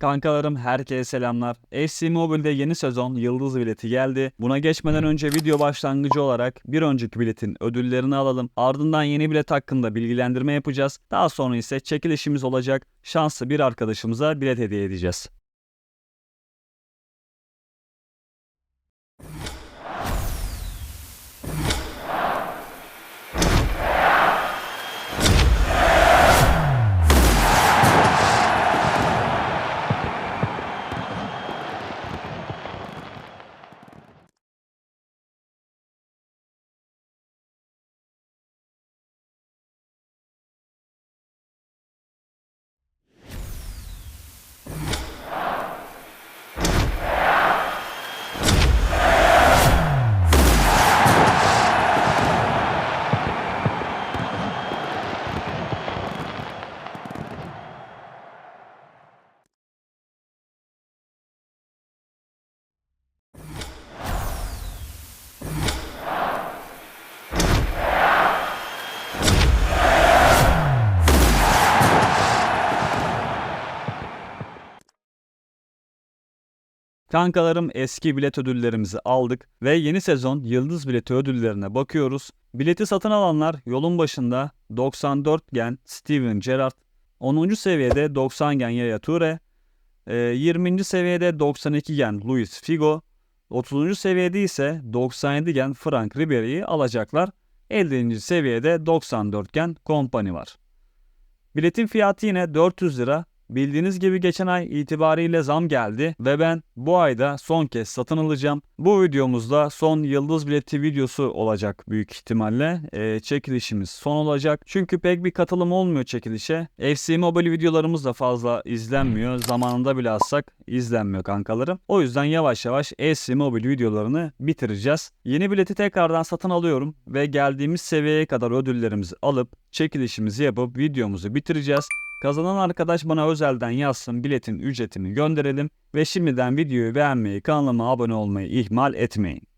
Kankalarım herkese selamlar. FC Mobile'de yeni sezon Yıldız bileti geldi. Buna geçmeden önce video başlangıcı olarak bir önceki biletin ödüllerini alalım. Ardından yeni bilet hakkında bilgilendirme yapacağız. Daha sonra ise çekilişimiz olacak. Şanslı bir arkadaşımıza bilet hediye edeceğiz. Kankalarım eski bilet ödüllerimizi aldık ve yeni sezon yıldız bileti ödüllerine bakıyoruz. Bileti satın alanlar yolun başında 94 gen Steven Gerrard, 10. seviyede 90 gen Yaya Toure, e, 20. seviyede 92 gen Luis Figo, 30. seviyede ise 97 gen Frank Ribery'i alacaklar. 50. seviyede 94 gen Kompany var. Biletin fiyatı yine 400 lira. Bildiğiniz gibi geçen ay itibariyle zam geldi ve ben bu ayda son kez satın alacağım. Bu videomuzda son yıldız bileti videosu olacak büyük ihtimalle. Ee, çekilişimiz son olacak. Çünkü pek bir katılım olmuyor çekilişe. FC Mobile videolarımız da fazla izlenmiyor. Zamanında bile atsak izlenmiyor kankalarım. O yüzden yavaş yavaş FC Mobile videolarını bitireceğiz. Yeni bileti tekrardan satın alıyorum ve geldiğimiz seviyeye kadar ödüllerimizi alıp çekilişimizi yapıp videomuzu bitireceğiz. Kazanan arkadaş bana özelden yazsın biletin ücretini gönderelim ve şimdiden videoyu beğenmeyi, kanalıma abone olmayı ihmal etmeyin.